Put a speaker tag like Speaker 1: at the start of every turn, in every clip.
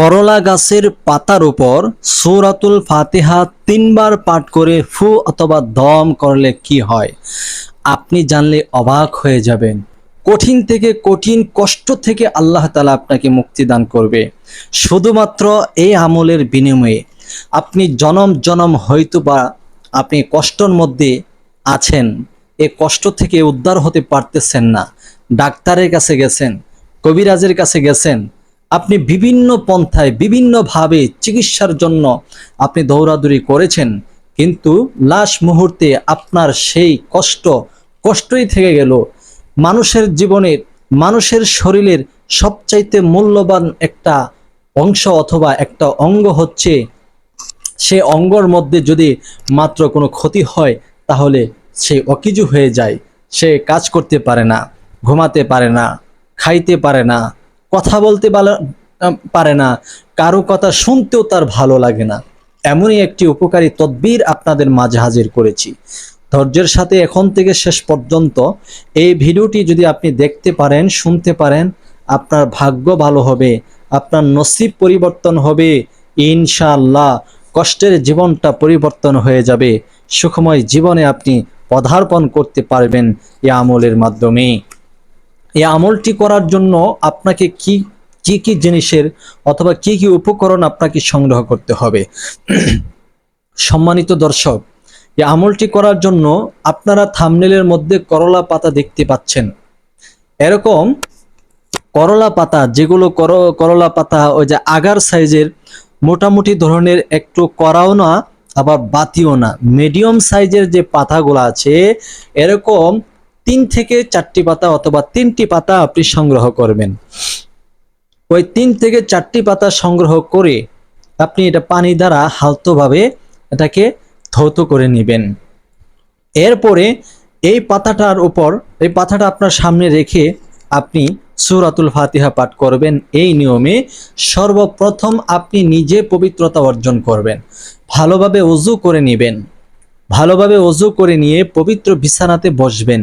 Speaker 1: করলা গাছের পাতার উপর সূরাতুল ফাতিহা তিনবার পাঠ করে ফু অথবা দম করলে কি হয়? আপনি জানলে অবাক হয়ে যাবেন। কঠিন থেকে কঠিন কষ্ট থেকে আল্লাহ তালা আপনাকে মুক্তি দান করবে। শুধুমাত্র এই আমলের বিনিময়ে আপনি জনম জনম হয়তো বা আপনি কষ্টর মধ্যে আছেন, এ কষ্ট থেকে উদ্ধার হতে পারতেছেন না। ডাক্তারের কাছে গেছেন, কবিরাজের কাছে গেছেন আপনি বিভিন্ন পন্থায় বিভিন্নভাবে চিকিৎসার জন্য আপনি দৌড়াদৌড়ি করেছেন, কিন্তু লাশ মুহূর্তে আপনার সেই কষ্ট, কষ্টই থেকে গেল। মানুষের জীবনের, মানুষের শরীরের সবচাইতে মূল্যবান একটা অংশ অথবা একটা অঙ্গ হচ্ছে, সে অঙ্গর মধ্যে যদি মাত্র কোনো ক্ষতি হয়, তাহলে সে অকিজু হয়ে যায়। সে কাজ করতে পারে না, ঘুমাতে পারে না, খাইতে পারে না কথা বলতে পারে না, কারও কথা শুনতেও তার ভালো লাগে না। এমনই একটি উপকারী তদবির আপনাদের মাঝে হাজির করেছি। ধৈর্যের সাথে এখন থেকে শেষ পর্যন্ত এই ভিডিওটি যদি আপনি দেখতে পারেন, শুনতে পারেন, আপনার ভাগ্য ভালো হবে, আপনার নসিব পরিবর্তন হবে, ইনশাআল্লাহ কষ্টের জীবনটা পরিবর্তন হয়ে যাবে। সুখময় জীবনে আপনি পদার্পণ করতে পারবেন এই আমলের মাধ্যমে। এই আমলটি করার জন্য আপনাকে কি কি কি জিনিসের অথবা কি কি উপকরণ আপনাকে সংগ্রহ করতে হবে? সম্মানিত দর্শক, এই আমলটি করার জন্য আপনারা থামনেলের মধ্যে করলা পাতা দেখতে পাচ্ছেন। এরকম করলা পাতা, যেগুলো কর, করলা পাতা ওই যে আগার সাইজের মোটামুটি ধরনের একটু করাও না, আবার বাতিও না। মিডিয়াম সাইজের যে পাতাগুলো আছে, এরকম তিন থেকে চারটি পাতা অথবা তিনটি পাতা আপনি সংগ্রহ করবেন। ওই তিন থেকে চারটি পাতা সংগ্রহ করে আপনি এটা পানি দ্বারা হালতোভাবে এটাকে ধৌত করে নেবেন। এরপরে এই পাতাটার উপর, এই পাতাটা আপনার সামনে রেখে আপনি সুরাতুল ফাতিহা পাঠ করবেন। এই নিয়মে সর্বপ্রথম আপনি নিজে পবিত্রতা অর্জন করবেন। ভালোভাবে অজু করে নেবেন। ভালোভাবে অজু করে নিয়ে পবিত্র বিছানাতে বসবেন।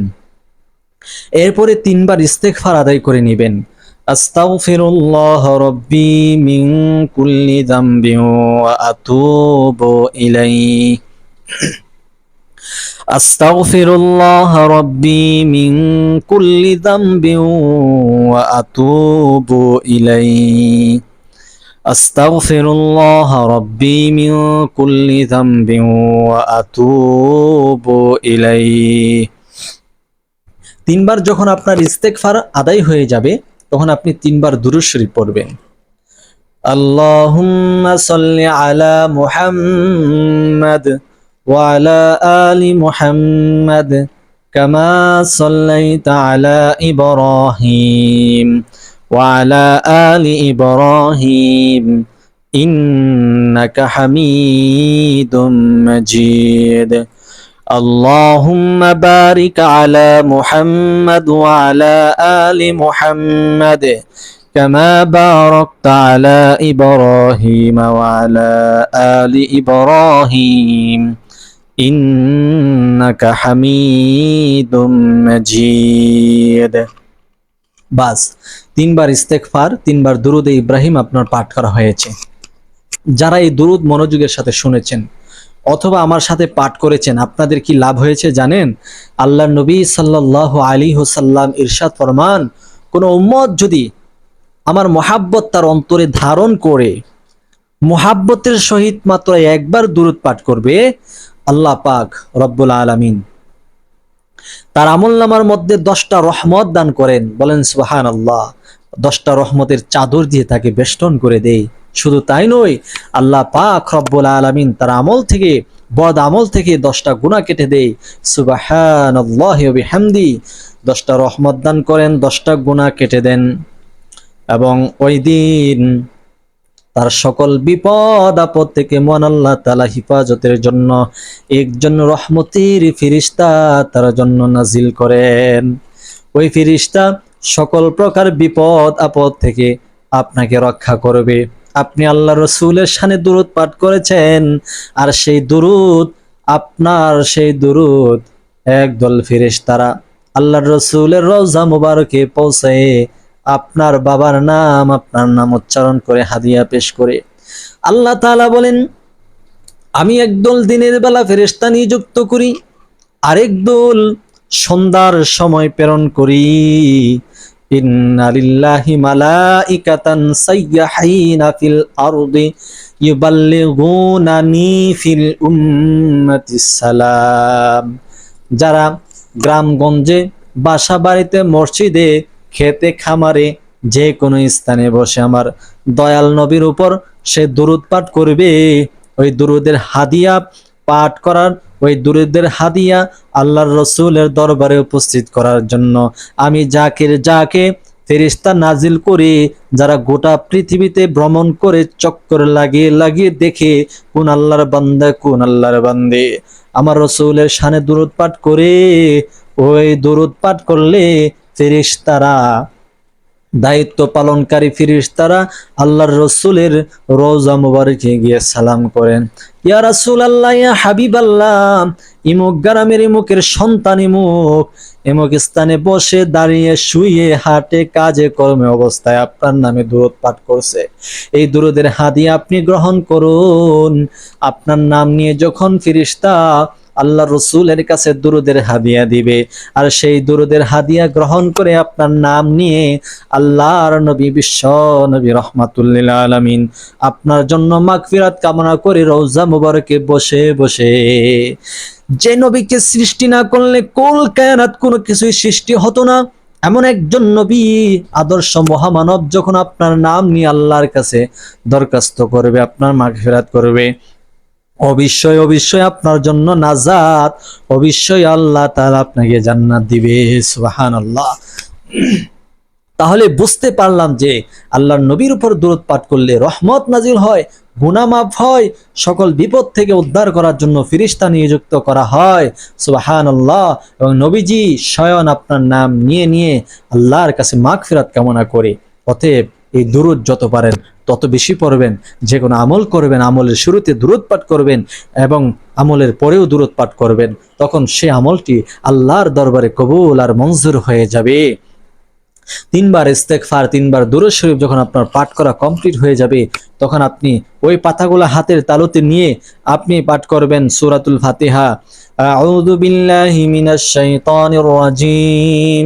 Speaker 1: এরপরে তিনবার ইস্তেগফার আদায় করে নেবেন আস্তাগফিরুল্লাহ রব্বি মিন কুল্লি যামবি ওয়া আতুবু ইলাইহি أستغفر الله ربي من كل ذنب وأتوب إليه أستغفر الله ربي من كل ذنب وأتوب إليه তিনবার যখন আপনার ইস্তেকফার আদায় হয়ে যাবে, তখন আপনি তিনবার দুরুশরী পড়বেন। আল্লাহুম্মা সাল্লি আলা আলি কামা আলা আলি اللهم بارك على محمد وعلى آل محمد كما باركت على إبراهيم وعلى آل إبراهيم إنك حميد مجيد বাস তিনবার ইস্তেকফার তিনবার দুরুদে ইব্রাহিম আপনার পাঠ করা হয়েছে যারা এই দুরুদ মনোযোগের সাথে শুনেছেন অথবা আমার সাথে পাঠ করেছেন, আপনাদের কি লাভ হয়েছে জানেন? আল্লাহ নবী সাল্লাহ আলী হোসাল্লাম ইরশাদ ফরমান, কোনো উম্মত যদি আমার মহাব্বত তার অন্তরে ধারণ করে, মোহাব্বতের সহিত মাত্র একবার দূরত পাঠ করবে, আল্লাহ পাক রব্বুল আলামিন তার আমল নামার মধ্যে দশটা রহমত দান করেন। বলেন সুবাহান আল্লাহ দশটা রহমতের চাদর দিয়ে তাকে বেষ্টন করে দেই শুধু তাই নয়, আল্লাহ পাক রব্বুল আলামিন তার আমল থেকে, বদ আমল থেকে দশটা গুণা কেটে দেয়। হামদি দশটা রহমত দান করেন, দশটা গুণা কেটে দেন। এবং ওই দিন তার সকল বিপদ, আপদ থেকে মহান আল্লাহ তালা হিফাজতের জন্য একজন রহমতির ফিরিস্তা তার জন্য নাজিল করেন। ওই ফিরিস্তা সকল প্রকার বিপদ, আপদ থেকে আপনাকে রক্ষা করবে। আপনি আল্লাহ রসুলের সানে দুরুদ পাঠ করেছেন, আর সেই দুরুদ আপনার, সেই দুরুদ একদল ফিরিস্তারা আল্লাহ রসুলের রওজা মুবারকে পৌঁছায় আপনার বাবার নাম, আপনার নাম উচ্চারণ করে হাদিয়া পেশ করে। আল্লাহ তাআলা বলেন, আমি একদল দিনের বেলা ফেরেশতা নিযুক্ত করি, আরেক দল সন্ধ্যার সময় প্রেরণ করি। ইন্না লিল্লাহি মালাইকাতান যারা গ্রামগঞ্জে বাসা বাড়িতে মসজিদে, খেতে, খামারে যে কোনো স্থানে বসে আমার দয়াল নবীর উপর সে দুরুদ পাঠ করবে, ওই দুরুদের হাদিয়া পাঠ করার ওই দুরুদের হাদিয়া আল্লাহর রসুলের দরবারে উপস্থিত করার জন্য। আমি জাকির যাকে ফেরিস্তা নাজিল করে, যারা গোটা পৃথিবীতে ভ্রমণ করে চক্কর লাগিয়ে লাগিয়ে দেখে, কোন আল্লাহর বান্দা, কোন আল্লাহর বান্দে। আমার রসুলের সানে দুরুদ পাঠ করে, ওই দুরুদ পাঠ করলে ফেরিস্তারা দায়িত্ব পালনকারী ফিরিস্তারা আল্লাহর রসুলের রোজা মুবারকে গিয়ে সালাম করেন। ইয়া রাসূল আল্লাহ ইয়া হাবিব আল্লাহ ইমুক গ্রামের ইমুকের সন্তান ইমুক ইমুক স্থানে বসে দাঁড়িয়ে শুয়ে হাটে কাজে কর্মে অবস্থায় আপনার নামে দূরত পাঠ করছে। এই দূরদের হাদিয়া আপনি গ্রহণ করুন। আপনার নাম নিয়ে যখন ফিরিস্তা আল্লাহ রসুলের কাছে দুরুদের হাদিয়া দিবে। আর সেই দুরুদের হাদিয়া গ্রহণ করে আপনার নাম নিয়ে আল্লাহর নবী, বিশ্ব নবী রহমাতুল্লিল আলমিন আপনার জন্য মাগফিরাত কামনা করে রৌজা মুবারকে বসে বসে। যে নবীকে সৃষ্টি না করলে কোল কায়নাত কোনো কিছুই সৃষ্টি হতো না। এমন একজন নবী, আদর্শ মহামানব যখন আপনার নাম নিয়ে আল্লাহর কাছে দরখাস্ত করবে, আপনার মাগফিরাত করবে অবশ্যই অবশ্যই আপনার জন্য নাজাত। অবশ্যই আল্লাহ তাআলা আপনাকে জান্নাত দিবে সুবাহান আল্লাহ তাহলে বুঝতে পারলাম যে আল্লাহর নবীর উপর দূরত পাঠ করলে রহমত নাজিল হয় গুনামাফ হয়, সকল বিপদ থেকে উদ্ধার করার জন্য ফিরিস্তা নিযুক্ত করা হয় সুবাহান আল্লাহ এবং নবীজি স্বয়ং আপনার নাম নিয়ে নিয়ে আল্লাহর কাছে মাগফিরাত কামনা করে। অতএব এই দুরুদ যত পারেন, তত বেশি পড়বেন। যে কোনো আমল করবেন, আমলের শুরুতে দূরত পাঠ করবেন এবং আমলের পরেও দূরত পাঠ করবেন, তখন সে আমলটি আল্লাহর দরবারে কবুল আর মঞ্জুর হয়ে যাবে। তিনবার ইস্তেকফার তিনবার দুরুদ শরীফ যখন আপনার পাঠ করা কমপ্লিট হয়ে যাবে, তখন আপনি ওই পাতাগুলো হাতের তালুতে নিয়ে আপনি পাঠ করবেন সুরাতুল ফাতিহা। আউযু বিল্লাহি মিনাশ শাইতানির রাজিম।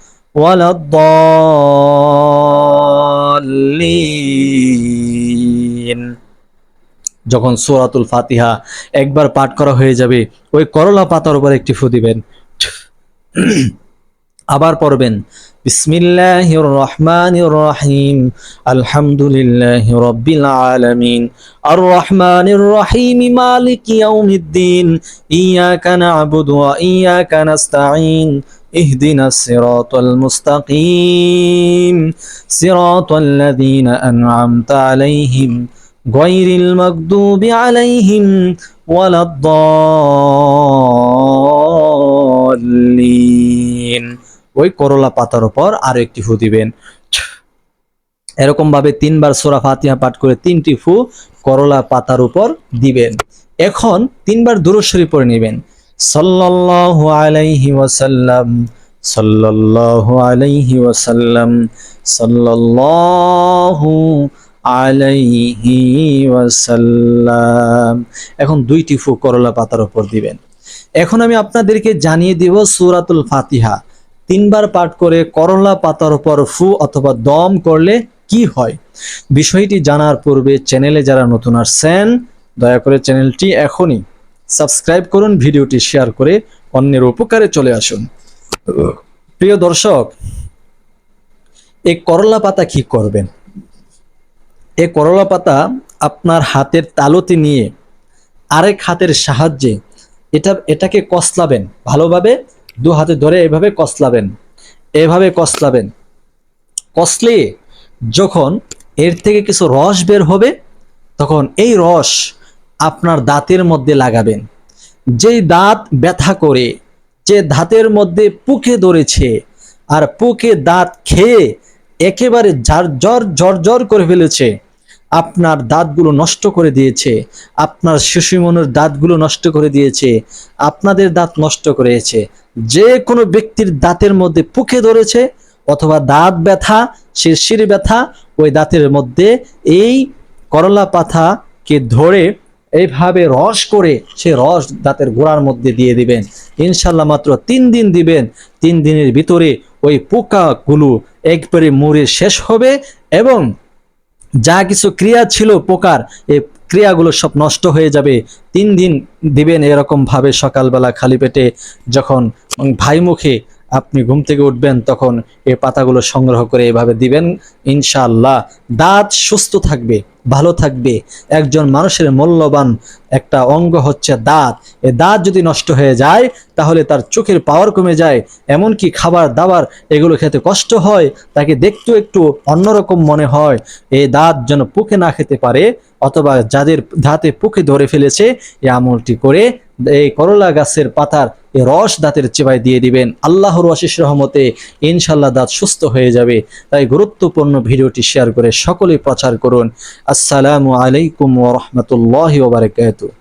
Speaker 1: ولا الضالين যখন সূরাতুল ফাতিহা একবার পাঠ করা হয়ে যাবে ওই করলা পাতার উপর একটি ফু দিবেন আবার পড়বেন বিসমিল্লাহির রহমানির রহিম আলহামদুলিল্লাহি রাব্বিল আলামিন আর রহমানির রহিম মালিক ইয়াউমিদ্দিন ইয়াকা না'বুদু ওয়া ইয়াকা নাস্তাঈন اهدنا الصراط المستقيم صراط الذين أنعمت عليهم غير المغضوب عليهم ولا الضالين ওই করলা পাতার উপর আরো একটি ফু দিবেন এরকম ভাবে তিনবার সোরা ফাতিহা পাঠ করে তিনটি ফু করলা পাতার উপর দিবেন এখন তিনবার দুরূদ শরীফ পড়ে নেবেন সাল্লাল্লাহু আলাইহি ওয়াসাল্লাম, সাল্লাল্লাহু আলাইহি ওয়াসাল্লাম, সাল্লাল্লাহু আলাইহি ওয়াসাল্লাম। এখন দুইটি ফু করলা পাতার উপর দিবেন। এখন আমি আপনাদেরকে জানিয়ে দিব সুরাতুল ফাতিহা। তিনবার পাঠ করে করলা পাতার উপর ফু অথবা দম করলে কি হয়? বিষয়টি জানার পূর্বে চ্যানেলে যারা নতুন আসছেন, দয়া করে চ্যানেলটি এখনই সাবস্ক্রাইব করুন, ভিডিওটি শেয়ার করে অন্যের উপকারে চলে আসুন। প্রিয় দর্শক এই করলা পাতা কি করবেন? এই করলা পাতা আপনার হাতের তালুতে নিয়ে আরেক হাতের সাহায্যে এটা, এটাকে কসলাবেন। ভালোভাবে দু হাতে ধরে এভাবে কসলাবেন। এভাবে কসলাবেন। কসলে যখন এর থেকে কিছু রস বের হবে, তখন এই রস আপনার দাঁতের মধ্যে লাগাবেন। যেই দাঁত ব্যথা করে, যে দাঁতের মধ্যে পুকে ধরেছে, আর পুকে দাঁত খেয়ে একেবারে ঝার জ্বর জ্বর জ্বর করে ফেলেছে, আপনার দাঁতগুলো নষ্ট করে দিয়েছে, আপনার শিশু মনের দাঁতগুলো নষ্ট করে দিয়েছে, আপনাদের দাঁত নষ্ট করেছে, যে কোনো ব্যক্তির দাঁতের মধ্যে পুকে ধরেছে, অথবা দাঁত ব্যথা শিরশির ব্যথা, ওই দাঁতের মধ্যে এই করলা পাতাকে ধরে এইভাবে রস করে সে রস দাঁতের গোড়ার মধ্যে দিয়ে দিবেন। ইনশাল্লাহ মাত্র তিন দিন দিবেন। তিন দিনের ভিতরে ওই পোকাগুলো একবারে মরে শেষ হবে এবং যা কিছু ক্রিয়া ছিল পোকার, এই ক্রিয়াগুলো সব নষ্ট হয়ে যাবে। তিন দিন দিবেন এরকম ভাবে সকালবেলা খালি পেটে যখন ভাই মুখে আপনি ঘুম থেকে উঠবেন তখন এই পাতাগুলো সংগ্রহ করে এভাবে দিবেন। ইনশাআল্লাহ দাঁত সুস্থ থাকবে। ভালো থাকবে। একজন মানুষের মূল্যবান একটা অঙ্গ হচ্ছে দাঁত। এ দাঁত যদি নষ্ট হয়ে যায়, তাহলে তার চোখের পাওয়ার কমে যায়। এমনকি খাবার দাবার, এগুলো খেতে কষ্ট হয়, তাকে দেখতেও একটু অন্যরকম মনে হয়। এই দাঁত যেন পুকে না খেতে পারে অথবা যাদের দাঁতে পুকে ধরে ফেলেছে এই আমলটি করে এই করলা গাছের পাতার রস দাঁতের চেবায় দিয়ে দিবেন। আল্লাহর আশিস রহমতে ইনশাল্লাহ দাঁত সুস্থ হয়ে যাবে। তাই গুরুত্বপূর্ণ ভিডিওটি শেয়ার করে সকলে প্রচার করুন। আসসালামু আলাইকুম ওরহমতুল্লাহ বারাকাতুহু।